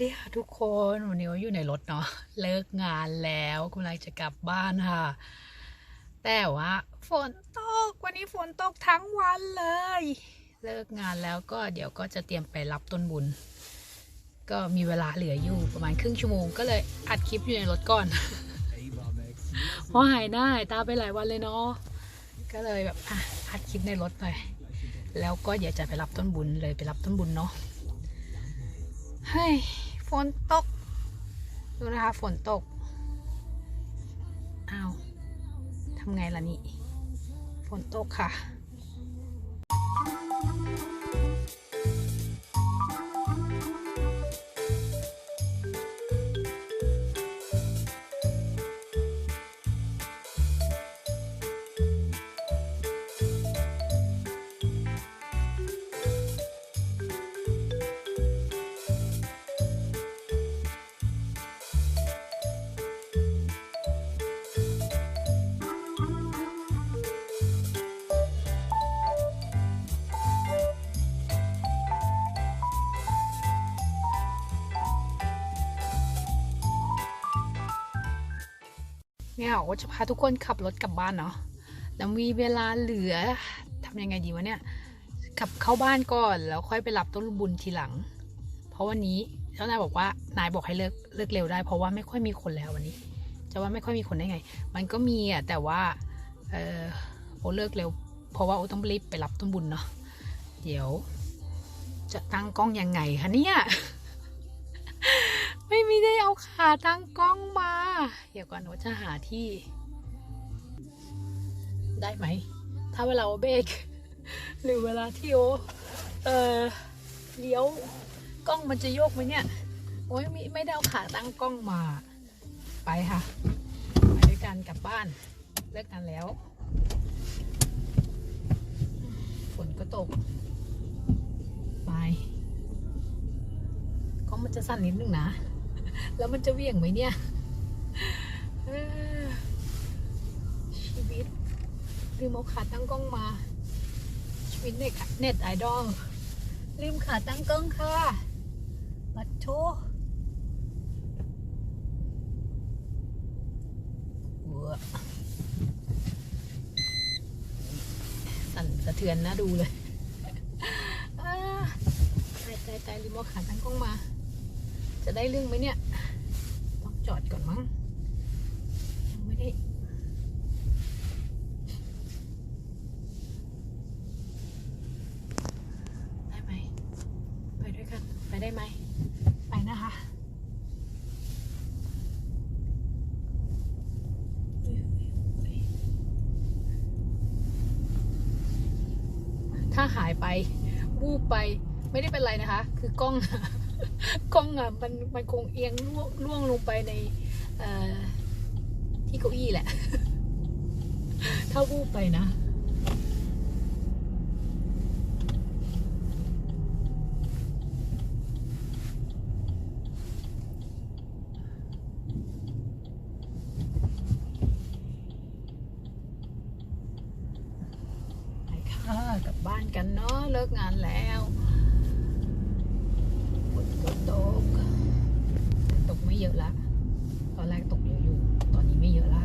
ดีค่ะทุกคนวันนี้ว่าอยู่ในรถเนาะเลิกงานแล้วกำลังจะกลับบ้านค่ะ แต่ว่าฝนตกวันนี้ฝนตกทั้งวันเลย เลิกงานแล้วก็เดี๋ยวก็จะเตรียมไปรับต้นบุญ ก็มีเวลาเหลืออยู่ประมาณครึ่งชั่วโมงก็เลยอัดคลิปอยู่ในรถก่อนเพราะหายหน้าหายตาไปหลายวันเลยเนาะก็เลยแบบอะอัดคลิปในรถหน่อยแล้วก็เดี๋ยวจะไปรับต้นบุญเลยไปรับต้นบุญเนาะเฮ้ ฝนตก ดูนะคะ ฝนตกอ้าวทำไงล่ะนี่ ฝนตกค่ะ เนี่ยว่าจะพาทุกคนขับรถกลับบ้านเนาะแล้วมีเวลาเหลือทำยังไงดีวะเนี่ยขับเข้าบ้านก่อนแล้วค่อยไปรับต้นบุญทีหลัง เพราะวันนี้เจ้านายบอกว่านายบอกให้เลิกเลิกเร็วได้ เพราะว่าไม่ค่อยมีคนแล้ววันนี้ จะว่าไม่ค่อยมีคนได้ไง มันก็มีอะแต่ว่าเออโอเลิกเร็ว เพราะว่าโอต้องรีบไปรับต้นบุญเนาะเดี๋ยว จะตั้งกล้องยังไงคะเนี่ย ไม่มีได้เอาขาตั้งกล้องมา เดี๋ยวก่อนหนูจะหาที่ ได้ไหม ถ้าเวลาเบรกหรือเวลาที่โอเออเลี้ยวกล้องมันจะโยกไหมเนี่ย โอ้ยไม่ไม่ได้เอาขาตั้งกล้องมา ไปค่ะ ไปด้วยกันกลับบ้าน เลิกกันแล้ว ฝนก็ตก ไปกล้องมันจะสั่นนิดนึงนะ แล้วมันจะเวี่ยงไหมเนี่ยชีวิตลืมเอาขาตั้งกล้องมา ชีวิตเน็ตเน็ตไอดอลลืมขาตั้งกล้องค่ะบัดโทหัวสั่นสะเทือนนะดูเลยตายตายตายลืมเอาขาตั้งกล้องมา จะได้เรื่องไหมเนี่ย ต้องจอดก่อนมั้งยังไม่ได้ได้ไหมไปด้วยกัน ไปได้ไหม ไปนะคะถ้าหายไปวูบไปไม่ได้เป็นไรนะคะ คือกล้อง กล้องอะมันมันคงเอียงล่วงล่วงลงไปในที่เก้าอี้แหละ ถ้าวูบไปนะไปค่ะกลับบ้านกันเนาะเลิกงานแล้ว ก็ตก ตกไม่เยอะละ ตอนแรกตกเยอะอยู่ ตอนนี้ไม่เยอะละ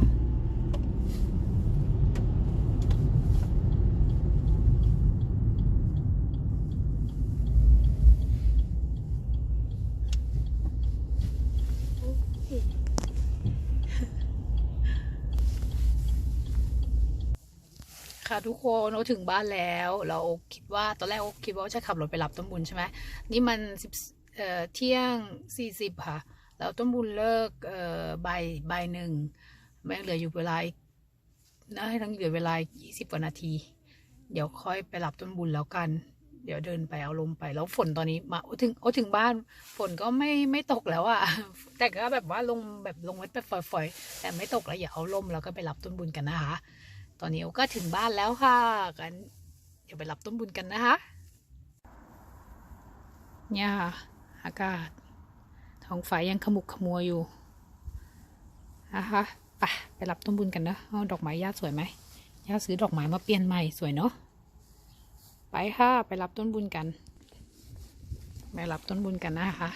ค่ะทุกคนโอถึงบ้านแล้ว เราคิดว่าตอนแรกโอคิดว่าจะขับรถไปรับต้นบุญใช่ไหมนี่มันสิบ เที่ยงสี่สิบค่ะ แล้วต้นบุญเลิกเอ่อบ่ายบ่ายหนึ่งแม่งเหลืออยู่เวลาอีกนะให้ทั้งเหลือเวลายี่สิบกว่านาที เดี๋ยวค่อยไปรับต้นบุญแล้วกัน เดี๋ยวเดินไปเอาลมไป แล้วฝนตอนนี้มาโอถึงโอถึงบ้าน ฝนก็ไม่ไม่ตกแล้วอะแต่ก็แบบว่าลงแบบลงไว้แบบฝอยๆ แต่ไม่ตกแล้วอย่าเอาลมแล้วก็ไปรับต้นบุญกันนะคะ ตอนนี้โอก็ถึงบ้านแล้วค่ะ กัน เดี๋ยวไปรับต้นบุญกันนะคะ เนี่ยค่ะ อากาศ ท้องฟ้ายังขมุกขมัวอยู่นะคะปะไปรับต้นบุญกันนะเอาดอกไม้ย่าสวยไหมย่าซื้อดอกไม้มาเปลี่ยนใหม่สวยเนาะไปค่ะไปรับต้นบุญกัน ไปรับต้นบุญกันนะคะ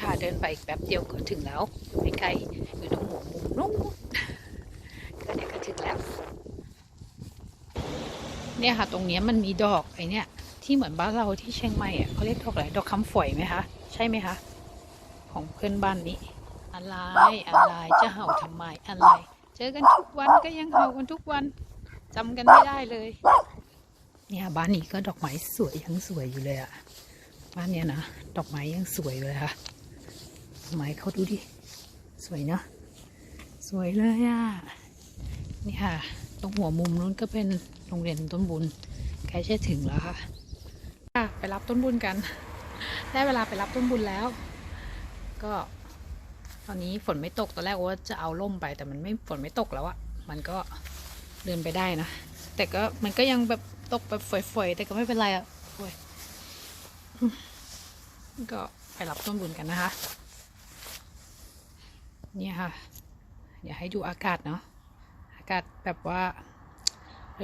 ค่ะเดินไปอีกแป๊บเดียวก็ถึงแล้วใกล้ๆอยู่ตรงหัวมุมนู้น เนี่ยค่ะ ตรงนี้มันมีดอกไอเนี่ยที่เหมือนบ้านเราที่เชียงใหม่อะเขาเรียกดอกอะไรดอกคำฝอยไหมคะใช่ไหมคะของเพื่อนบ้านนี้อะไรอะไรจะเห่าทำไมอะไร เจอกันทุกวันก็ยังเห่ากันทุกวันจำกันไม่ได้เลย เนี่ยบ้านนี้ก็ดอกไม้สวยยังสวยอยู่เลยอะบ้านเนี้ยนะดอกไม้ยังสวยเลยค่ะดอกไม้เขาดูดิสวยเนาะสวยเลยอะนี่ค่ะ ตรงหัวมุมนู้นก็เป็น โรงเรียนต้นบุญใกล้จะถึงแล้วค่ะไปรับต้นบุญกัน ได้เวลาไปรับต้นบุญแล้ว ก็ตอนนี้ฝนไม่ตกตอนแรกว่าจะเอาล่มไป แต่มันไม่ฝนไม่ตกแล้วอะมันก็เดินไปได้นะ แต่ก็มันก็ยังแบบตกแบบฝอยๆแต่ก็ไม่เป็นไรอะโอ้ยก็ไปรับต้นบุญกันนะคะเนี่ยค่ะ เดี๋ยวให้ดูอากาศเนาะอากาศแบบว่า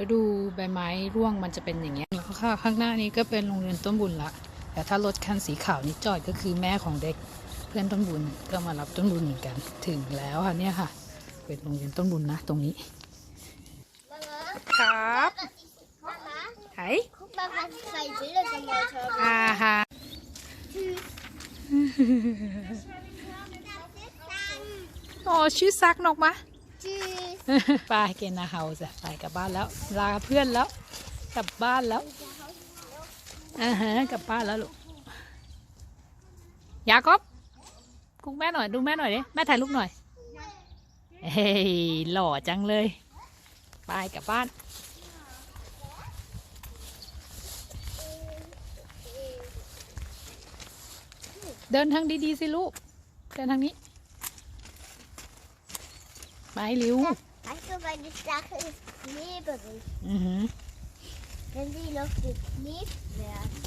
ฤดูใบไม้ร่วงมันจะเป็นอย่างเงี้ยแล้วก็ข้างหน้านี้ก็เป็นโรงเรียนต้นบุญละ แต่ถ้ารถคันสีขาวนี่จอดก็คือแม่ของเด็กเพื่อนต้นบุญก็มารับต้นบุญเหมือนกัน ถึงแล้วค่ะเนี่ยค่ะ เป็นโรงเรียนต้นบุญนะ ตรงนี้ Mama, ครับ Mama, ไหน guck mal, was ich zwei Bilder gemalt habe. อ่าฮะโอ้ชื่อซักนกมะ Tschüss. ไปเกณฑ์นาเฮาส์ไปกลับบ้านแล้ว ลาเพื่อนแล้ว กลับบ้านแล้วอ่าฮะกลับบ้านแล้วลูกยากบกุ๊กแม่หน่อยดูแม่หน่อยดิแม่ถ่ายรูปหน่อยเฮ้ยหล่อจังเลยไปกลับบ้านเดินทางดีๆสิลูก เดินทางนี้ ไปเร็ว Weißt du, meine Sache ist klebrig. อือหือ Wenn sie noch geklebt werden.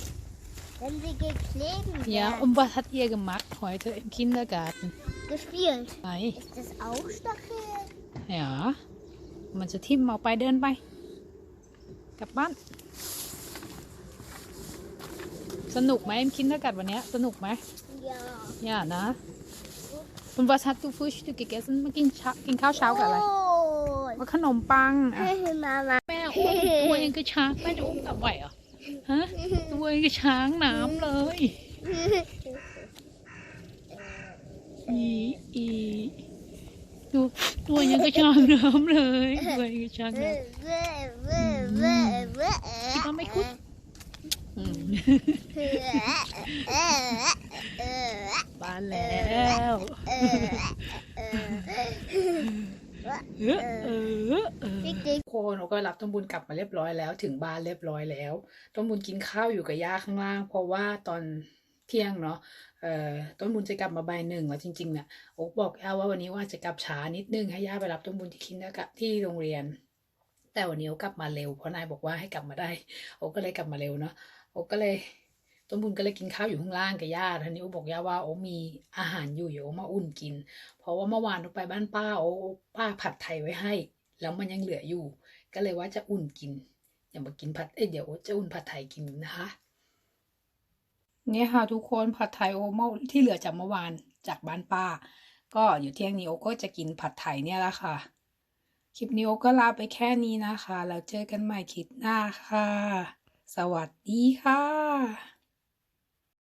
Wenn sie geklebt Ja, werden. und was hat ihr gemacht heute im Kindergarten? Gespielt. Nein. Ist das auch Stachel? Ja. มันจะทิ่มเอาไปเดินไป กลับบ้าน สนุกไหม im Kindergarten วันเนี้ยสนุกไหม Ja. Ja, na? Und was hast du Frühstück gegessen? มากินเช้า กินข้าวเช้ากับอะไร Oh. ว่าขนมปังอะ Mama. แม่อุ้มตัวเองก็ช้างแม่จะอุ้มกลับไหวเหรอฮะตัวเองก็ช้างน้ำเลยอีอีดูตัวยังก็ช้างน้ำเลยตัวเองก็ช้างน้ำคิดว่าไม่คุ้นอืมบ้านแล้ว เออเออเออคนเราก็รับต้นบุญกลับมาเรียบร้อยแล้ว ถึงบ้านเรียบร้อยแล้วต้นบุญกินข้าวอยู่กับย่าข้างล่าง เพราะว่าตอนเที่ยงเนาะต้นบุญจะกลับมาบ่ายหนึ่งแล้วจริงๆเนี่ยโอ๊กบอกย่าว่าวันนี้ว่าจะกลับช้านิดนึงให้ย่าไปรับต้นบุญที่คินกะที่โรงเรียน แต่วันนี้โอ๊กกลับมาเร็วเพราะนายบอกว่าให้กลับมาได้โอ๊กก็เลยกลับมาเร็วเนาะโอ๊กก็เลย ต้นบุญก็เลยกินข้าวอยู่ข้างล่างกับย่าทีนี้โอบอกย่าว่าโอมีอาหารอยู่เดี๋ยวโอ๊กมาอุ่นกิน เพราะว่าเมื่อวานโอไปบ้านป้าโอป้าผัดไทยไว้ให้ แล้วมันยังเหลืออยู่ ก็เลยว่าจะอุ่นกินอย่ามากินผัดเอ้ยเดี๋ยวจะอุ่นผัดไทยกินนะคะ เนี่ยค่ะทุกคนผัดไทยโอเมื่อที่เหลือจากเมื่อวานจากบ้านป้า ก็อยู่เที่ยงนี้โอก็จะกินผัดไทยเนี่ยละค่ะ คลิปนี้โอก็ลาไปแค่นี้นะคะ แล้วเจอกันใหม่คลิปหน้าค่ะ สวัสดีค่ะ